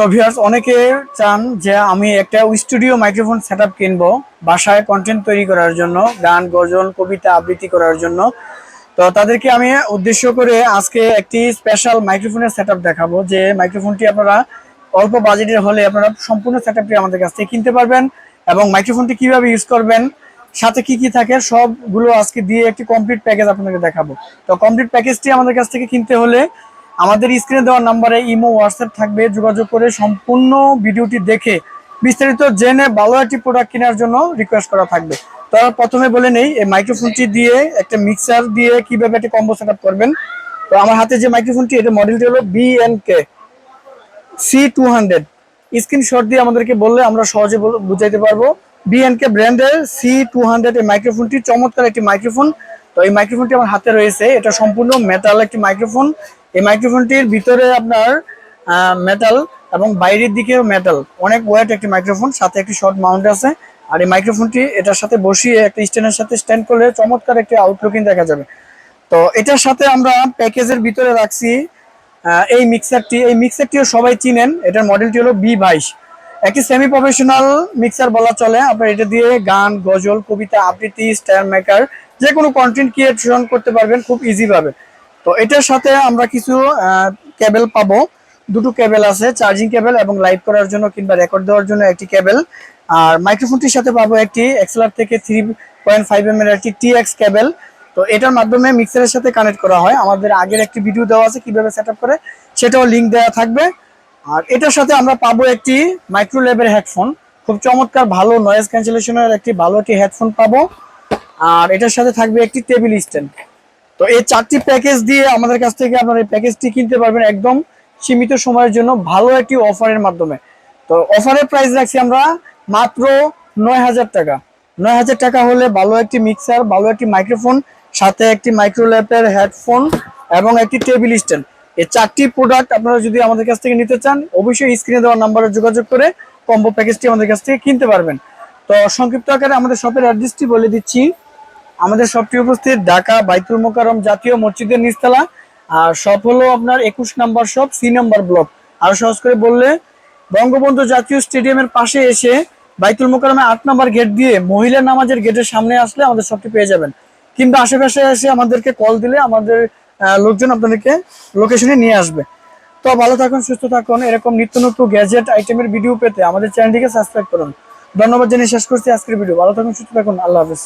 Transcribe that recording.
তো ভিউয়ার্স অনেকে চান যে আমি একটা স্টুডিও মাইক্রোফোন সেটআপ কিনবো, বাসায় কন্টেন্ট তৈরি করার জন্য, গান, গজল, কবিতা আবৃত্তি করার জন্য। তো তাদেরকে আমি উদ্দেশ্য করে আজকে একটি স্পেশাল মাইক্রোফোনের সেটআপ দেখাবো, যে মাইক্রোফোনটি আপনারা অল্প বাজেটের হলে আপনারা সম্পূর্ণ সেটআপটি আমাদের কাছ থেকে কিনতে পারবেন এবং মাইক্রোফোনটি কীভাবে ইউজ করবেন, সাথে কি কি থাকে, সবগুলো আজকে দিয়ে একটি কমপ্লিট প্যাকেজ আপনাদের দেখাবো। তো কমপ্লিট প্যাকেজটি আমাদের কাছ থেকে কিনতে হলে আমাদের স্ক্রিনে দেওয়ার নাম্বারে ইমো হোয়াটসঅ্যাপ থাকবে। যোগাযোগ করে সম্পূর্ণ ভিডিওটি দেখে বিস্তারিত জেনে ভালো একটি প্রোডাক্ট কেনার জন্য রিকোয়েস্ট করা থাকবে। তো প্রথমে বলে নেই, এই মাইক্রোফোনটি দিয়ে একটা মিক্সার দিয়ে কীভাবে একটা কম্বো সেট করবেন। তো আমার হাতে যে মাইক্রোফোনটি এটা মডেলটি হলো B N K C two hundred screenshot দিয়ে আমাদেরকে বললে আমরা সহজে বুঝাইতে পারব। বিএনকে ব্র্যান্ডের সি টু হান্ড্রেড এই মাইক্রোফোনটি চমৎকার একটি মাইক্রোফোন তো এই মাইক্রোফোনটি আমার হাতে রয়েছে। এটা সম্পূর্ণ মেটাল একটি মাইক্রোফোন এই মাইক্রোফোনটির ভিতরে আপনার মেটাল এবং বাইরের দিকেও মেটাল অনেক ওয়েট একটি মাইক্রোফোন, সাথে একটি শর্ট মাউন্ট আছে। আর এই মাইক্রোফোনটি এটার সাথে বসিয়ে একটা স্ট্যান্ডের সাথে স্ট্যান্ড করলে চমৎকার একটি আউটলুকিং দেখা যাবে। তো এটার সাথে আমরা প্যাকেজের ভিতরে রাখছি এই মিক্সারটি এই মিক্সারটিও সবাই চিনেন, এটার মডেলটি হলো বি বাইশ। একটি সেমি প্রফেশনাল মিক্সার বলা চলে। আপনার এটা দিয়ে গান, গজল, কবিতা, আবৃত্তি স্টার মেকার যে কোনো কন্টেন্ট ক্রিয়েশন করতে পারবেন খুব ইজি ভাবে। তো এটার সাথে আমরা কিছু কেবল পাবো। দুটো কেবল আছে চার্জিং কেবল এবং লাইভ করার জন্য কিংবা রেকর্ড দেওয়ার জন্য একটি কেবল আর মাইক্রোফোনটির সাথে পাবো একটি এক্সেলার থেকে থ্রি পয়েন্ট ফাইভ এম এর একটি টি এক্স কেবল তো এটার মাধ্যমে মিক্সারের সাথে কানেক্ট করা হয়। আমাদের আগের একটি ভিডিও দেওয়া আছে কীভাবে সেট করে, সেটাও লিঙ্ক দেওয়া থাকবে। আর এটার সাথে আমরা পাবো একটি মাইক্রো লেভেল হেডফোন খুব চমৎকার, ভালো নয়েজ ক্যান্সেলেশনের একটি ভালো একটি হেডফোন পাবো। আর এটার সাথে থাকবে একটি টেবিল স্ট্যান্ড তো এই চারটি প্যাকেজ দিয়ে আমাদের কাছ থেকে আপনারা এই প্যাকেজটি কিনতে পারবেন একদম সীমিত সময়ের জন্য ভালো একটি অফারের মাধ্যমে। তো অফারের প্রাইস রাখছি আমরা মাত্র নয় হাজার টাকা। নয় হাজার টাকা হলে ভালো একটি মিক্সার ভালো একটি মাইক্রোফোন সাথে একটি মাইক্রোল্যাপের হেডফোন এবং একটি টেবিল স্ট্যান্ড এই চারটি প্রোডাক্ট আপনারা যদি আমাদের কাছ থেকে নিতে চান, অবশ্যই স্ক্রিনে দেওয়া নাম্বারে যোগাযোগ করে কম্বো প্যাকেজটি আমাদের কাছ থেকে কিনতে পারবেন। তো সংক্ষিপ্ত আকারে আমাদের শপের অ্যাড্রেসটি বলে দিচ্ছি। আমাদের শপটি উপস্থিত ঢাকা, বাইতুল মোকারম জাতীয় মসজিদের নিচতলা। আর শপ হলো আপনার একুশ number shop C number block. আর সহজ করে বললে, বঙ্গবন্ধু জাতীয় স্টেডিয়ামের পাশে এসে বাইতুল মোকারমে আট নাম্বার গেট দিয়ে মহিলা নামাজের গেটের সামনে আসলে আমাদের শপটি পেয়ে যাবেন। কিংবা আশেপাশে এসে আমাদেরকে কল দিলে আমাদের লোকজন আপনাদেরকে লোকেশনে নিয়ে আসবে। তো ভালো থাকুন, সুস্থ থাকুন। এরকম নিত্য নতুন গ্যাজেট আইটেমের ভিডিও পেতে আমাদের চ্যানেলটিকে সাবস্ক্রাইব করুন। ধন্যবাদ জানিয়ে শেষ করছি আজকের ভিডিও ভালো থাকুন, সুস্থ থাকুন। আল্লাহ হাফেজ।